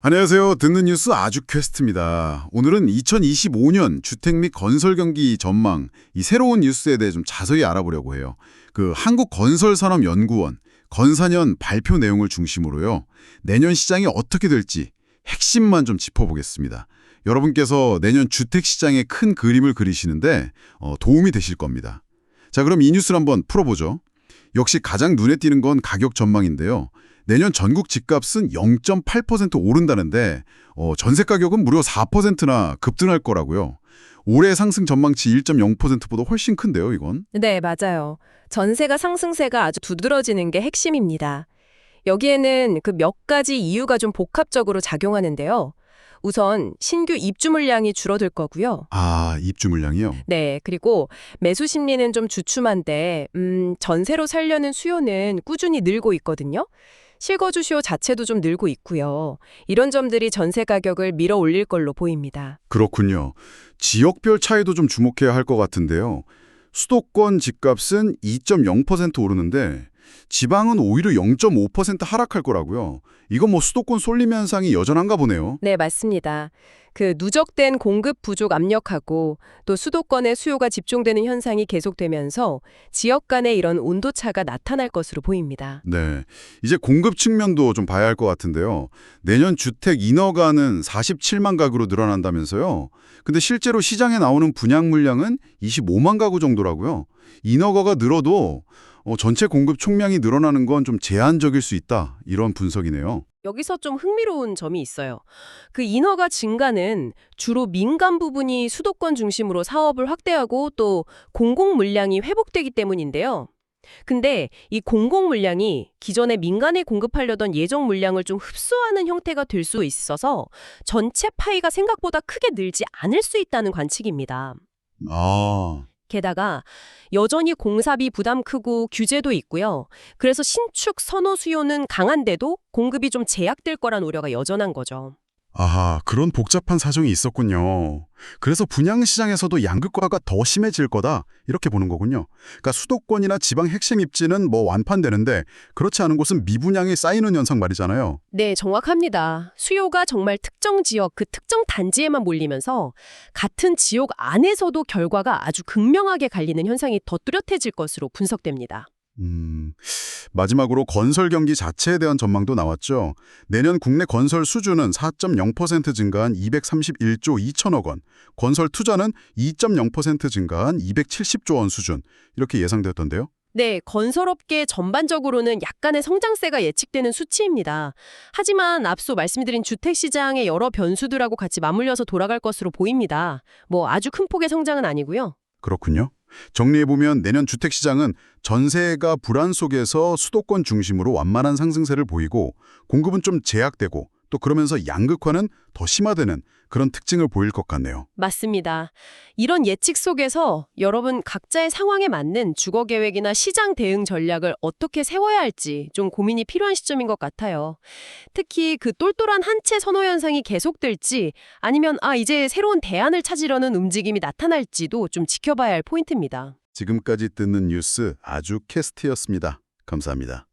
안녕하세요. 듣는 뉴스 아주 퀘스트입니다. 오늘은 2025년 주택 및 건설 경기 전망, 이 새로운 뉴스에 대해 좀 자세히 알아보려고 해요. 그 한국건설산업연구원, 건사년 발표 내용을 중심으로요. 내년 시장이 어떻게 될지 핵심만 좀 짚어보겠습니다. 여러분께서 내년 주택 시장의 큰 그림을 그리시는데 어, 도움이 되실 겁니다. 자, 그럼 이 뉴스를 한번 풀어보죠. 역시 가장 눈에 띄는 건 가격 전망인데요. 내년 전국 집값은 0.8% 오른다는데 어, 전세 가격은 무려 4%나 급등할 거라고요. 올해 상승 전망치 1.0%보다 훨씬 큰데요, 이건. 네, 맞아요. 전세가 상승세가 아주 두드러지는 게 핵심입니다. 여기에는 그 몇 가지 이유가 좀 복합적으로 작용하는데요. 우선 신규 입주 물량이 줄어들 거고요. 아, 입주 물량이요? 네, 그리고 매수 심리는 좀 주춤한데 음, 전세로 살려는 수요는 꾸준히 늘고 있거든요. 실거주 수요 자체도 좀 늘고 있고요. 이런 점들이 전세 가격을 밀어 올릴 걸로 보입니다. 그렇군요. 지역별 차이도 좀 주목해야 할 것 같은데요. 수도권 집값은 2.0% 오르는데 지방은 오히려 0.5% 하락할 거라고요. 이건 뭐 수도권 쏠림 현상이 여전한가 보네요. 네, 맞습니다. 그 누적된 공급 부족 압력하고 또 수도권의 수요가 집중되는 현상이 계속되면서 지역 간의 이런 온도차가 나타날 것으로 보입니다. 네. 이제 공급 측면도 좀 봐야 할 것 같은데요. 내년 주택 인허가는 47만 가구로 늘어난다면서요. 근데 실제로 시장에 나오는 분양 물량은 25만 가구 정도라고요. 인허가가 늘어도 어, 전체 공급 총량이 늘어나는 건 좀 제한적일 수 있다. 이런 분석이네요. 여기서 좀 흥미로운 점이 있어요. 그 인허가 증가는 주로 민간 부분이 수도권 중심으로 사업을 확대하고 또 공공 물량이 회복되기 때문인데요. 근데 이 공공 물량이 기존에 민간에 공급하려던 예정 물량을 좀 흡수하는 형태가 될 수 있어서 전체 파이가 생각보다 크게 늘지 않을 수 있다는 관측입니다. 아, 게다가 여전히 공사비 부담 크고 규제도 있고요. 그래서 신축 선호 수요는 강한데도 공급이 좀 제약될 거란 우려가 여전한 거죠. 아하, 그런 복잡한 사정이 있었군요. 그래서 분양 시장에서도 양극화가 더 심해질 거다 이렇게 보는 거군요. 그러니까 수도권이나 지방 핵심 입지는 뭐 완판되는데 그렇지 않은 곳은 미분양이 쌓이는 현상 말이잖아요. 네, 정확합니다. 수요가 정말 특정 지역, 그 특정 단지에만 몰리면서 같은 지역 안에서도 결과가 아주 극명하게 갈리는 현상이 더 뚜렷해질 것으로 분석됩니다. 음, 마지막으로 건설 경기 자체에 대한 전망도 나왔죠. 내년 국내 건설 수주는 4.0% 증가한 231조 2천억 원, 건설 투자는 2.0% 증가한 270조 원 수준 이렇게 예상됐던데요. 네, 건설업계 전반적으로는 약간의 성장세가 예측되는 수치입니다. 하지만 앞서 말씀드린 주택시장의 여러 변수들하고 같이 맞물려서 돌아갈 것으로 보입니다. 뭐 아주 큰 폭의 성장은 아니고요. 그렇군요. 정리해보면 내년 주택시장은 전세가 불안 속에서 수도권 중심으로 완만한 상승세를 보이고 공급은 좀 제약되고 또 그러면서 양극화는 더 심화되는 그런 특징을 보일 것 같네요. 맞습니다. 이런 예측 속에서 여러분 각자의 상황에 맞는 주거 계획이나 시장 대응 전략을 어떻게 세워야 할지 좀 고민이 필요한 시점인 것 같아요. 특히 그 똘똘한 한채 선호 현상이 계속될지 아니면 아 이제 새로운 대안을 찾으려는 움직임이 나타날지도 좀 지켜봐야 할 포인트입니다. 지금까지 듣는 뉴스 아주 캐스트였습니다. 감사합니다.